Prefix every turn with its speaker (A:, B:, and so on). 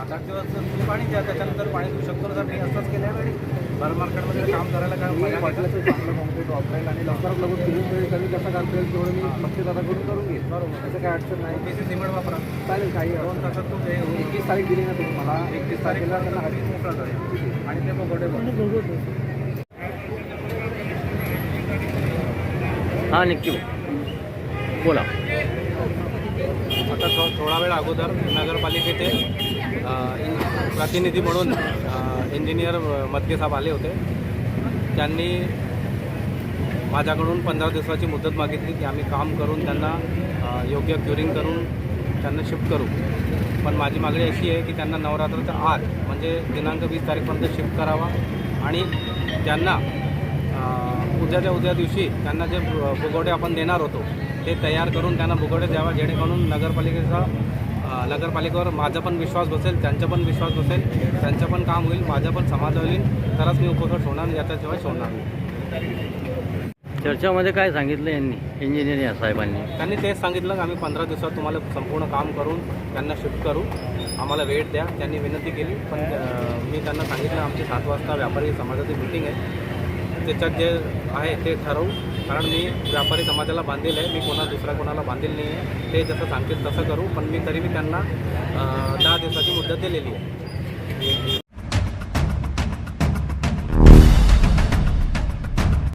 A: सात आठ दिवस तुम्ही पाणी द्या त्याच्यानंतर पाणी देऊ शकतो. जर मी असंच केल्या वेळी भर मार्केटमध्ये काम करायला काय.
B: वाटलं चांगलं कॉन्क्रीट वापरेल आणि लवकरात लवकर कमी कसं करता येईल तेवढं मी पक्षदाराकडून करून घेईन.
A: बरोबर.
B: त्याचं काय अडचण नाही.
A: पीसी सिमेंट वापरा.
B: चालेल काही
A: दोन तासात
B: नाही. एकवीस तारीख दिली ना तुम्ही मला.
A: एकतीस तारीखला त्यांना हवी मोकळा करूया आणि ते बघोडे
C: हां नक्की बोला.
A: आता थो थोडा वेळ अगोदर नगरपालिकेचे प्रतिनिधी म्हणून इंजिनियर मदके साहेब आले होते. त्यांनी माझ्याकडून पंधरा दिवसाची मुदत मागितली की आम्ही काम करून त्यांना योग्य क्युरिंग करून त्यांना शिफ्ट करू. पण माझी मागणी अशी आहे की त्यांना नवरात्राच्या आत म्हणजे दिनांक वीस तारीखपर्यंत शिफ्ट करावा आणि त्यांना उद्याच्या उद्या दिवशी त्यांना जे भुगोडे आपण देणार होतो ते तयार करून त्यांना भुगोडे द्यावा जेणेकरून नगरपालिकेचा नगरपालिकेवर माझा पण विश्वास बसेल त्यांचा पण विश्वास बसेल त्यांचं पण काम होईल माझं पण समाधान होईल तरच मी उपकर सोडणार याच्याशिवाय सोडणार.
C: चर्चामध्ये काय सांगितलं यांनी इंजिनियर या साहेबांनी?
A: त्यांनी तेच सांगितलं की आम्ही पंधरा दिवसात तुम्हाला संपूर्ण काम करून त्यांना शिफ्ट करू. आम्हाला वेळ द्या. त्यांनी विनंती केली पण मी त्यांना सांगितलं आमची सात वाजता व्यापारी समाजाची मिटिंग आहे. त्याच्यात जे आहे ते ठरवू. कारण मी व्यापारी समाजाला बांधील आहे मी कोणा दुसऱ्या कोणाला बांधील नाही आहे. ते जसं सांगतील तसं करू पण मी तरी मी त्यांना दहा दिवसाची मुदत दिलेली आहे.